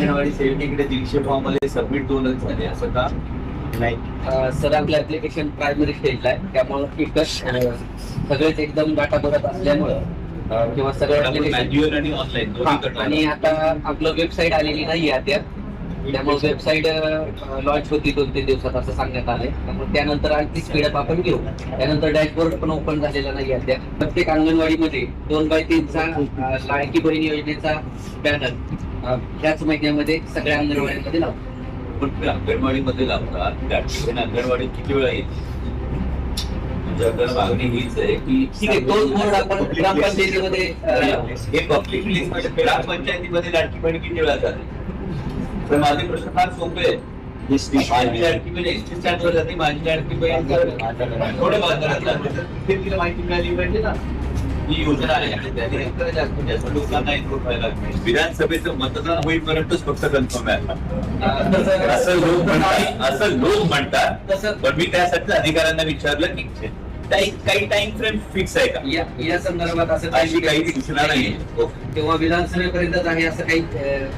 सेव्हन्टीकडे दीडशे फॉर्ममध्ये सबमिट दोनच झाले. असं का? नाही. सर आपलं ऍप्लिकेशन प्रायमरी स्टेजला आहे. त्यामुळं एकच सगळेच एकदम डाटा भरत असल्यामुळं किंवा सगळे मॅन्युअल आणि ऑनलाईन आणि आता आपलं वेबसाईट आलेली नाही आहे त्यात त्यामुळे वेबसाईट लॉन्च होती दोन तीन दिवसात असं सांगण्यात आलंय. त्यामुळे त्यानंतर आणखी स्पीडअप आपण घेऊ. त्यानंतर डॅशबोर्ड पण ओपन झालेला नाही त्यात प्रत्येक अंगणवाडीमध्ये दोन बाय तीनचा लाडकी बहीण योजनेचा बॅनर ह्याच महिन्यामध्ये सगळ्या अंगणवाडीमध्ये लावतो पण तुम्ही अंगणवाडीमध्ये लावता त्या ठिकाणी अंगणवाडी किती वेळा येते म्हणजे अगर मागणी हीच आहे की ठीक आहे तोच बोर्ड आपण ग्रामपंचायतीमध्ये अं, लावू. हे पब्लिक ग्रामपंचायतीमध्ये किती वेळा जाते? तर माझे प्रश्न फार सोपे आहेत. माझी लाडकी बहीण एस टी स्टँडवर जाते माझी लाडकी बहीण थोडे बाजारात जाते. ते तिला माहिती मिळाली पाहिजे ना. ही योजना आहे आणि त्याने जास्तीत जास्त लोकांना इनपुट व्हायला लागले. विधानसभेचं मतदान होईपर्यंतच फक्त कन्फर्म आहे असं लोक म्हणतात असं लोक म्हणतात पण मी त्यासाठी अधिकाऱ्यांना विचारलं की काही काही टाइम फ्रेम फिक्स आहे का? या या संदर्भात असं अशी काही सूचना नाही किंवा विधानसभेपर्यंतच आहे असं काही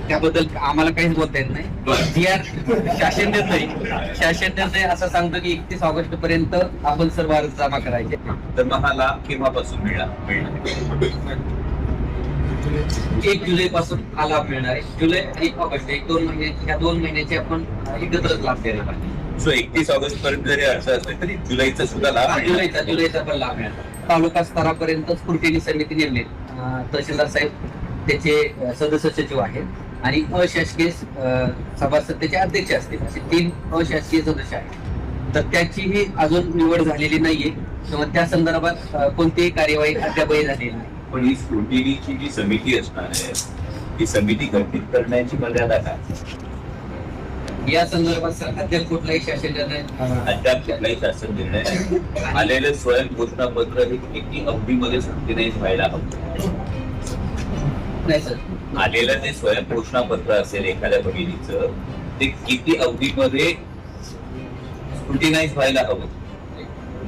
त्याबद्दल आम्हाला काहीच बोलता येत नाही. शासन निर्णय शासन निर्णय असं सांगतो की एकतीस ऑगस्ट पर्यंत आपण सर्व अर्ज जमा करायचे. तर हा लाभ केव्हापासून मिळणार? एक जुलै पासून हा लाभ मिळणार आहे. जुलै आणि एक ऑगस्ट एक दोन महिने ह्या दोन महिन्याचे आपण एकत्रच लाभ द्यायला पाहिजे सो एकतीस ऑगस्ट पर्यंत जरी अर्ज असले तरी जुलैचा सुद्धा लाभ मिळणार. जुलैचा जुलैचा पण लाभ मिळणार तालुका स्तरापर्यंत स्फूर्तीनी समिती नेमली. अं, तहसीलदार साहेब त्याचे अं, सदस्य सचिव आहेत. आणि अशासकीय अं, सभासद त्याचे अध्यक्ष असतील. असे तीन अशासकीय सदस्य आहेत. तर त्याचीही अजून निवड झालेली नाहीये. किंवा त्या संदर्भात अं, कोणतीही कार्यवाही अद्यापही झालेली नाही. पण ही स्क्रुटिनीची जी समिती असणार आहे ती समिती गठीत करण्याची मर्यादा काय? या संदर्भात सर अद्याप कुठलाही शासन निर्णय अद्याप कुठलाही शासन निर्णय. आलेलं स्वयं घोषणापत्र हे किती अवधीमध्ये सक्तीनाईज व्हायला हवं. नाही सर. आलेलं ते स्वयं घोषणापत्र असेल एखाद्या भगिनीचं ते किती अवधीमध्ये स्क्रुटिनाईज व्हायला हवं.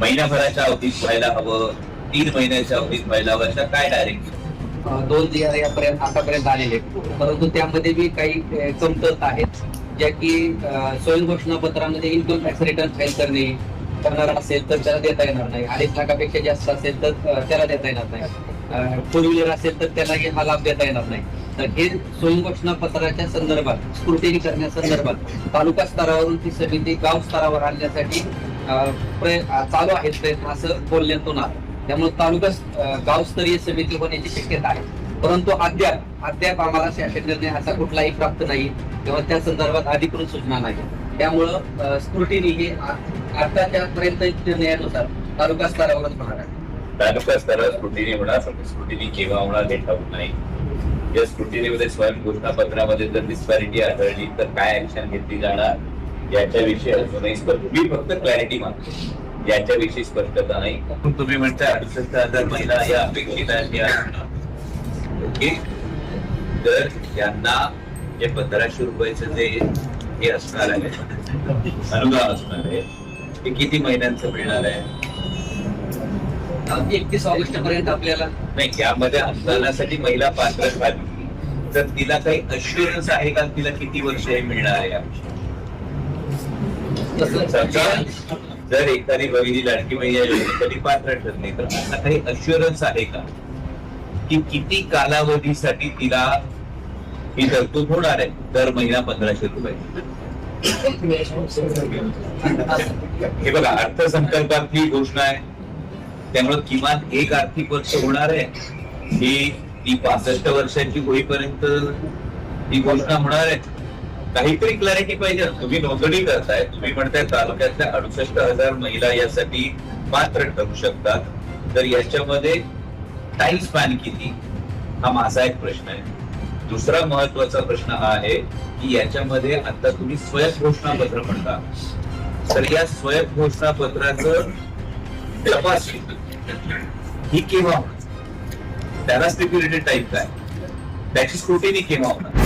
महिनाभराच्या अवधीत व्हायला हवं तीन महिन्याच्या अवधीत व्हायला हवं अशा काय डायरेक्ट दोन यापर्यंत आतापर्यंत आलेले आहेत. परंतु त्यामध्ये बी काही कमतरता आहेत ज्या की स्वयं घोषणापत्रामध्ये इन्कम टॅक्स रिटर्न फाईल करणे करणार असेल तर त्याला देता येणार नाही. अडीच लाखापेक्षा जास्त असेल तर त्याला देता येणार नाही. फोर व्हीलर असेल तर त्याला हा लाभ देता येणार नाही. तर हे स्वयं घोषणापत्राच्या संदर्भात स्क्रुटिनी करण्यासंदर्भात तालुका स्तरावरून ती समिती गाव स्तरावर आणण्यासाठी अं, चालू आहेत प्रयत्न असं बोलण्यातून आलं त्यामुळे तालुका गावस्तरीय समिती होण्याची शक्यता आहे. परंतु अद्याप अद्याप आम्हाला शासन निर्णय असा कुठलाही प्राप्त नाही किंवा त्या संदर्भात अधिकृत सूचना नाही. त्यामुळं स्क्रुटिनी हे आताच्या पर्यंत निर्णयानुसार तालुका स्तरावरच होणार आहे. तालुका स्तरावर स्क्रुटिनी होणार स्क्रुटिनी केव्हा होणार हे ठाऊक नाही. या स्क्रुटिनीमध्ये स्वयं घोषणापत्रामध्ये जर डिस्पॅरिटी आढळली तर काय ऍक्शन घेतली जाणार? याच्याविषयी अजूनही स्पष्ट मी फक्त क्लॅरिटी मागतो. याच्याविषयी स्पष्टता नाही. पण तुम्ही म्हणता अडुसष्ट हजार महिला या अपेक्षित आहेत ओके? तर यांना जे पंधराशे रुपयाचं जे हे असणार आहे अनुदान असणार आहे ते किती महिन्यांचं मिळणार आहे? एकतीस ऑगस्ट पर्यंत आपल्याला. नाही यामध्ये अनुदानासाठी महिला पात्र झाली. तर तिला काही अश्युरन्स आहे का तिला किती वर्ष हे मिळणार आहे जर एखादी भगिनी लाडकी महिला योजनेसाठी पात्र ठरली तर असा काही अश्युरन्स आहे का? की किती कालावधीसाठी तिला ही तरतूद होणार आहे? दर महिना पंधराशे रुपये. हे बघा अर्थसंकल्पातली घोषणा आहे. त्यामुळे किमान एक आर्थिक वर्ष होणार आहे. ही ती पासष्ट वर्षांची होईपर्यंत ही घोषणा होणार आहे. काहीतरी क्लॅरिटी पाहिजे. तुम्ही नोंदणी करताय. तुम्ही म्हणताय तालुक्यातल्या अडुसष्ट हजार महिला यासाठी पात्र ठरू शकतात. तर याच्यामध्ये टाइम स्पॅन किती? हा माझा एक प्रश्न आहे. दुसरा महत्त्वाचा प्रश्न हा आहे की याच्यामध्ये आता तुम्ही स्वयं घोषणापत्र म्हणता. तर या स्वयं पत्राचं तपास ही केव्हा होणार? त्याला स्टिप्युलेटेड टाईप काय? त्याची स्क्रुटिनी केव्हा होणार?